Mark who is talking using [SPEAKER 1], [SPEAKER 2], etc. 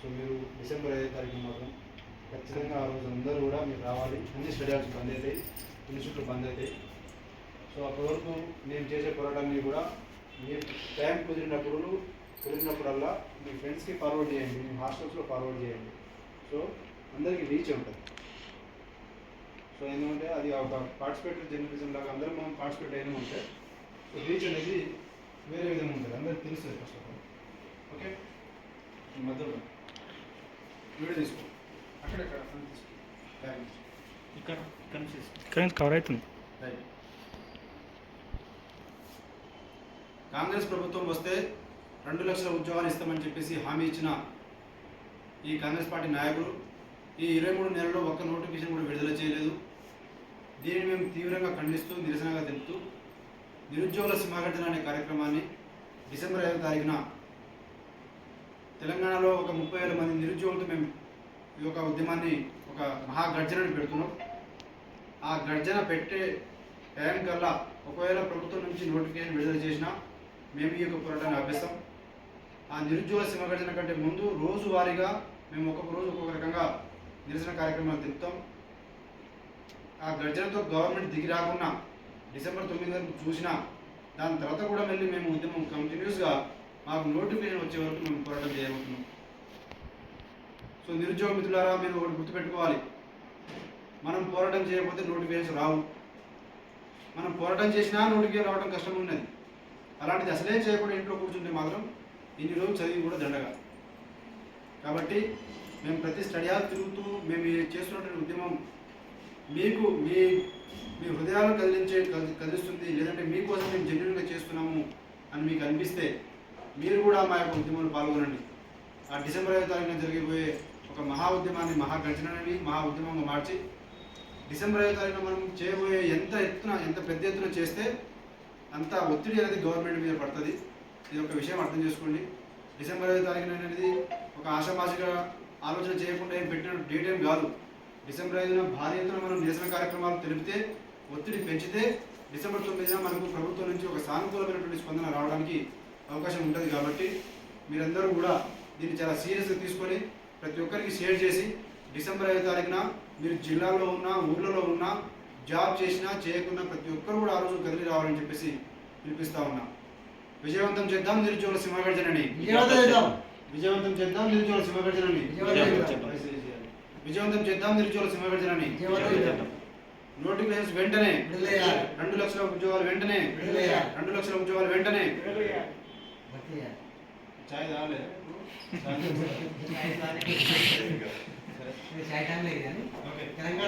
[SPEAKER 1] So మీరు December ఐదో తారీఖు మాత్రం ఖచ్చితంగా ఆ రోజు అందరూ కూడా మీరు రావాలి. అన్ని హాల్స్ బంద్ అవుతాయి ఇన్స్టిట్యూట్లు బంద్ అవుతాయి. సో అప్పటి వరకు నేను చేసే పోరాటాన్ని కూడా మీరు టైం కుదిరినప్పుడు కుదిరినప్పుడల్లా మీ ఫ్రెండ్స్కి ఫార్వర్డ్ చేయండి మీ హాస్టల్స్లో ఫార్వర్డ్ చేయండి. సో అందరికీ రీచ్ ఉంటుంది. సో ఎందుకంటే అది ఒక పార్టిసిపేటరీ జర్నలిజం లాగా అందరూ మనం పార్టిసిపేట్ అయినా ఉంటే రీచ్ అనేది వేరే విధంగా ఉంటుంది. అందరికి తెలుస్తుంది ఫస్ట్ ఆఫ్ ఆల్ ఓకే మధ్యలో వీడియో తీసుకో. తీసుకో.
[SPEAKER 2] ఇక్కడ
[SPEAKER 3] కవర్ అవుతుంది.
[SPEAKER 1] కాంగ్రెస్ ప్రభుత్వం వస్తే రెండు లక్షల ఉద్యోగాలు ఇస్తామని చెప్పేసి హామీ ఇచ్చిన ఈ కాంగ్రెస్ పార్టీ నాయకులు ఈ ఇరవై మూడు నెలల్లో ఒక్క నోటిఫికేషన్ కూడా విడుదల చేయలేదు. దీనిని మేము తీవ్రంగా ఖండిస్తూ నిరసనగా తెలుపుతూ నిరుద్యోగుల సింహగర్జన అనే కార్యక్రమాన్ని డిసెంబర్ ఐదో తారీఖున తెలంగాణలో ఒక ముప్పై వేల మంది నిరుద్యోగులతో మేము ఈ యొక్క ఉద్యమాన్ని ఒక మహాగర్జనని పెడుతున్నాం. ఆ గర్జన పెట్టే టైం కల్లా ఒకవేళ ప్రభుత్వం నుంచి నోటిఫికేషన్ విడుదల చేసినా మేము ఈ యొక్క పోరాటాన్ని ఆపేస్తాం. ఆ నిరుద్యోగ సింహగర్జన కంటే ముందు రోజువారీగా మేము ఒక్కొక్క రోజు ఒక్కొక్క రకంగా నిరసన కార్యక్రమాలు తిప్పుతాం. ఆ గర్జనతో గవర్నమెంట్ దిగి రాకుండా డిసెంబర్ తొమ్మిది వరకు చూసినా దాని తర్వాత కూడా మళ్ళీ మేము ఉద్యమం కంటిన్యూస్గా మాకు నోటిఫికేషన్ వచ్చే వరకు మేము పోరాటం చేయబోతున్నాం. సో నిరుద్యోగ మిత్రులారా మీరు ఒకటి గుర్తుపెట్టుకోవాలి. మనం పోరాటం చేయకపోతే నోటిఫికేషన్ రావు. మనం పోరాటం చేసినా నోటిఫికేషన్ రావడం కష్టం ఉన్నది. అలాంటిది అసలే చేయకుండా ఇంట్లో కూర్చుంటే మాత్రం ఇన్ని రోజులు చదివి కూడా దండగా. కాబట్టి మేము ప్రతి స్టడీ హాల్ తిరుగుతూ మేము చేస్తున్నటువంటి ఉద్యమం మీకు మీ మీ హృదయాలను కదిలించే కది- కదిలిస్తుంది. లేదంటే మీకోసం మేము జెన్యున్గా చేస్తున్నాము అని మీకు అనిపిస్తే మీరు కూడా మా యొక్క ఉద్యమంలో పాల్గొనండి. ఆ డిసెంబర్ ఐదో తారీఖున జరిగిపోయే ఒక మహా ఉద్యమాన్ని మహాగర్జనని మహా ఉద్యమంగా మార్చి డిసెంబర్ ఐదో తారీఖున మనం చేయబోయే ఎంత ఎత్తున ఎంత పెద్ద ఎత్తున చేస్తే అంత ఒత్తిడి అనేది గవర్నమెంట్ మీద పడుతుంది. ఇది ఒక విషయం అర్థం చేసుకోండి. డిసెంబర్ ఐదో తారీఖున అనేది ఒక ఆశామాషిగా ఆలోచన చేయకుండా ఏం పెట్టిన డేట్ ఏం కాదు. డిసెంబర్ ఐదున భారీ ఎత్తున మనం నిరసన కార్యక్రమాలు తెలిపితే ఒత్తిడి పెంచితే డిసెంబర్ తొమ్మిదిన మనకు ప్రభుత్వం నుంచి ఒక సానుకూలమైనటువంటి స్పందన రావడానికి అవకాశం ఉంటుంది కాబట్టి మీరందరూ కూడా దీన్ని చాలా సీరియస్గా తీసుకొని ప్రతి ఒక్కరికి షేర్ చేసి డిసెంబర్ ఐదో తారీఖున మీరు జిల్లాలో ఉన్నా ఊర్లలో ఉన్నా జాబ్ చేసినా చేయకున్నా ప్రతి ఒక్కరు కూడా ఆ రోజు కదిలి రావాలని చెప్పేసి పిలిపిస్తా ఉన్నా విజయవంతం చేద్దాం నిరుద్యోగుల సింహగర్జనని
[SPEAKER 4] విజయవంతం చేద్దాం.
[SPEAKER 1] విజయవంతం చేద్దాం నిరుద్యోగుల సింహగర్జనని
[SPEAKER 4] విజయవంతం
[SPEAKER 2] చేద్దాం.
[SPEAKER 1] విజయవంతం చేద్దాం నిరుద్యోగుల సింహగర్జనని. నోటిఫికేషన్స్ వెంటనే. రెండు లక్షల ఉద్యోగాలు వెంటనే. రెండు లక్షల ఉద్యోగాలు వెంటనే
[SPEAKER 4] चाय दाल चाय दाल
[SPEAKER 1] चाय
[SPEAKER 4] दाल